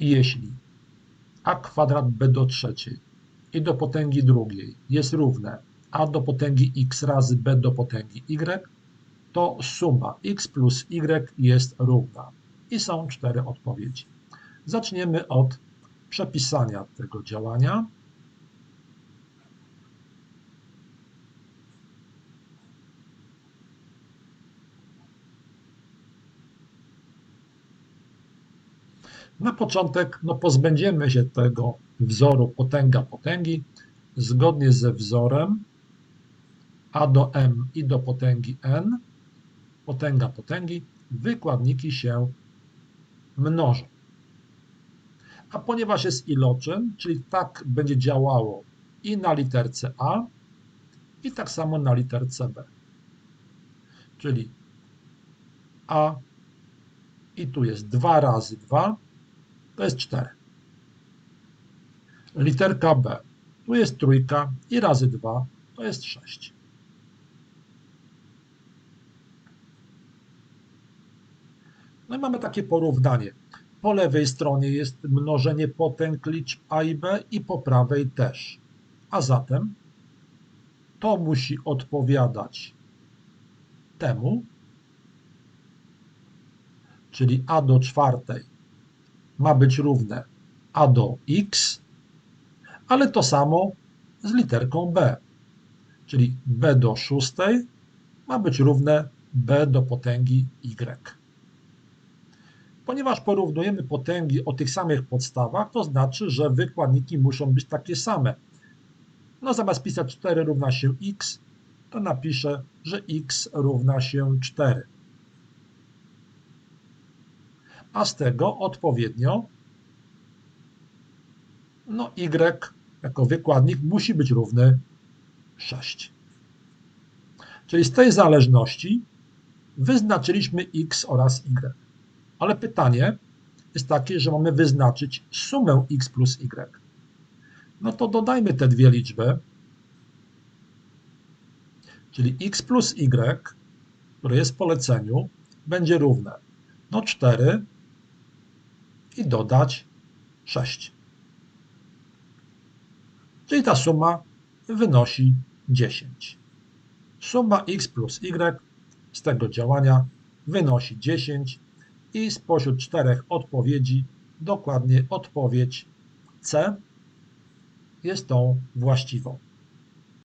jeśli a kwadrat b do trzeciej i do potęgi drugiej jest równe a do potęgi x razy b do potęgi y, to suma x plus y jest równa. I są cztery odpowiedzi. Zaczniemy od przepisania tego działania. Na początek no, pozbędziemy się tego wzoru potęga potęgi zgodnie ze wzorem a do m i do potęgi n, potęga potęgi, wykładniki się mnożą. A ponieważ jest iloczyn, czyli tak będzie działało i na literce A, i tak samo na literce B. Czyli A i tu jest 2 razy 2, to jest 4. Literka B, tu jest trójka i razy 2 to jest 6. No i mamy takie porównanie. Po lewej stronie jest mnożenie potęg liczb a i b i po prawej też. A zatem to musi odpowiadać temu, czyli a do czwartej ma być równe a do x, ale to samo z literką b, czyli b do szóstej ma być równe b do potęgi y. Ponieważ porównujemy potęgi o tych samych podstawach, to znaczy, że wykładniki muszą być takie same. No zamiast pisać 4 równa się x, to napiszę, że x równa się 4. A z tego odpowiednio no y jako wykładnik musi być równy 6. Czyli z tej zależności wyznaczyliśmy x oraz y. Ale pytanie jest takie, że mamy wyznaczyć sumę x plus y. No to dodajmy te dwie liczby, czyli x plus y, które jest w poleceniu, będzie równe no 4 i dodać 6. Czyli ta suma wynosi 10. Suma x plus y z tego działania wynosi 10 i spośród czterech odpowiedzi dokładnie odpowiedź C jest tą właściwą.